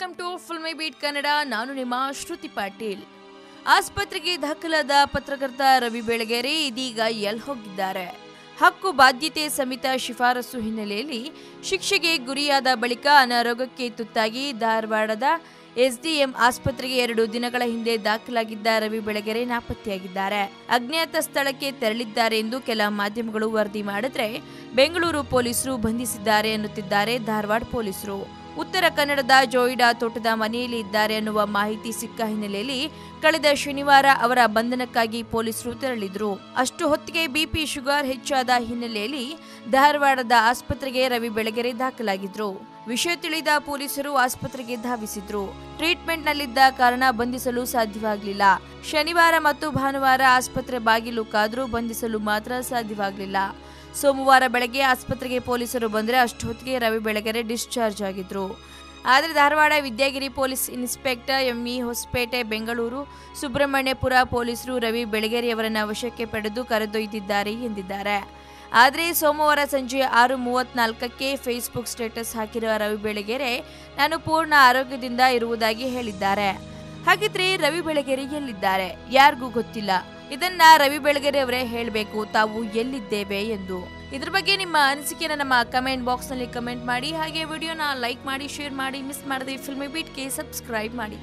Welcome to Filmibeat Kannada ನಾನು ನಿಮ್ಮ ಶ್ರುತಿ ಪಾಟೀಲ್. ಆಸ್ಪತ್ರೆಗೆ ದಾಖಲಾದ ಪತ್ರಕರ್ತ ರವಿ ಬೆಳಗೆರೆ ಇದೀಗ ಎಲ್ ಹೋಗಿದ್ದಾರೆ. ಹಕ್ಕು ಬಾಧ್ಯತೆ ಸಮಿತ ಶಿಫಾರಸು ಹಿನ್ನೆಲೆಯಲ್ಲಿ ಶಿಕ್ಷೆಗೆ ಗುರಿಯಾದ ಬಳಿಕ ಅನಾರೋಗ್ಯಕ್ಕೆ ತುತ್ತಾಗಿ ಧಾರವಾಡದ ಎಸ್ಡಿಎಂ ಆಸ್ಪತ್ರೆಗೆ ಎರಡು ದಿನಗಳ ಹಿಂದೆ ದಾಖಲಾಗಿದ್ದ ರವಿ ಬೆಳಗೆರೆ ನಾಪತ್ತೆಯಾಗಿದ್ದಾರೆ. ಅಜ್ಞಾತ ಸ್ಥಳಕ್ಕೆ ತೆರಳಿದ್ದಾರೆ ಎಂದು ಕೆಲ ಮಾಧ್ಯಮಗಳು ವರದಿ ಮಾಡಿದ್ರೆ ಬೆಂಗಳೂರು ಪೊಲೀಸರು ಬಂಧಿಸಿದ್ದಾರೆ ಎನ್ನುತ್ತಿದ್ದಾರೆ ಧಾರವಾಡ ಪೊಲೀಸರು. ಉತ್ತರ ಕನ್ನಡದ ಜೋಯಿಡಾ ತೋಟದ ಮನೆಯಲ್ಲಿ ಇದ್ದಾರೆ ಅನ್ನುವ ಮಾಹಿತಿ ಸಿಕ್ಕ ಹಿನ್ನೆಲೆಯಲ್ಲಿ ಕಳೆದ ಶನಿವಾರ ಅವರ ಬಂಧನಕ್ಕಾಗಿ ಪೊಲೀಸರು ತೆರಳಿದ್ರು. ಅಷ್ಟು ಹೊತ್ತಿಗೆ ಬಿಪಿ ಶುಗರ್ ಹೆಚ್ಚಾದ ಹಿನ್ನೆಲೆಯಲ್ಲಿ ಧಾರವಾಡದ ಆಸ್ಪತ್ರೆಗೆ ರವಿ ಬೆಳಗೆರೆ ದಾಖಲಾಗಿದ್ರು. ವಿಷಯ ತಿಳಿದ ಪೊಲೀಸರು ಆಸ್ಪತ್ರೆಗೆ ಧಾವಿಸಿದ್ರು. ಟ್ರೀಟ್ಮೆಂಟ್ನಲ್ಲಿದ್ದ ಕಾರಣ ಬಂಧಿಸಲು ಸಾಧ್ಯವಾಗಲಿಲ್ಲ. ಶನಿವಾರ ಮತ್ತು ಭಾನುವಾರ ಆಸ್ಪತ್ರೆ ಬಾಗಿಲು ಕಾದ್ರೂ ಬಂಧಿಸಲು ಮಾತ್ರ ಸಾಧ್ಯವಾಗಲಿಲ್ಲ. ಸೋಮವಾರ ಬೆಳಗ್ಗೆ ಆಸ್ಪತ್ರೆಗೆ ಪೊಲೀಸರು ಬಂದರೆ ಅಷ್ಟೊತ್ತಿಗೆ ರವಿ ಬೆಳಗೆರೆ ಡಿಸ್ಚಾರ್ಜ್ ಆಗಿದ್ರು. ಆದರೆ Dharwad Vidyagiri police inspector ME Hosapete, Bengaluru Subrahmanyapura ಪೊಲೀಸರು ರವಿ ಬೆಳಗೆರೆಯವರನ್ನು ವಶಕ್ಕೆ ಪಡೆದು ಕರೆದೊಯ್ದಿದ್ದಾರೆ ಎಂದಿದ್ದಾರೆ. ಆದರೆ ಸೋಮವಾರ ಸಂಜೆ ಆರು ಮೂವತ್ನಾಲ್ಕಕ್ಕೆ ಫೇಸ್ಬುಕ್ ಸ್ಟೇಟಸ್ ಹಾಕಿರುವ ರವಿ ಬೆಳಗೆರೆ ನಾನು ಪೂರ್ಣ ಆರೋಗ್ಯದಿಂದ ಇರುವುದಾಗಿ ಹೇಳಿದ್ದಾರೆ. ಹಾಗಿದ್ರೆ ರವಿ ಬೆಳಗೆರೆ ಎಲ್ಲಿದ್ದಾರೆ? ಯಾರಿಗೂ ಗೊತ್ತಿಲ್ಲ. ಇದನ್ನ ರವಿ ಬೆಳಗೆರೆ ಅವರೇ ಹೇಳಬೇಕು. ತಾವು ಎಲ್ಲಿದ್ದೇವೆ ಎಂದು. ಇದ್ರ ಬಗ್ಗೆ ನಿಮ್ಮ ಅನಿಸಿಕೆನ ನಮ್ಮ ಕಮೆಂಟ್ ಬಾಕ್ಸ್ನಲ್ಲಿ ಕಮೆಂಟ್ ಮಾಡಿ. ಹಾಗೆ ವಿಡಿಯೋನ ಲೈಕ್ ಮಾಡಿ ಶೇರ್ ಮಾಡಿ ಮಿಸ್ ಮಾಡದೆ ಫಿಲ್ಮಿ ಬೀಟ್ಗೆ ಸಬ್ಸ್ಕ್ರೈಬ್ ಮಾಡಿ.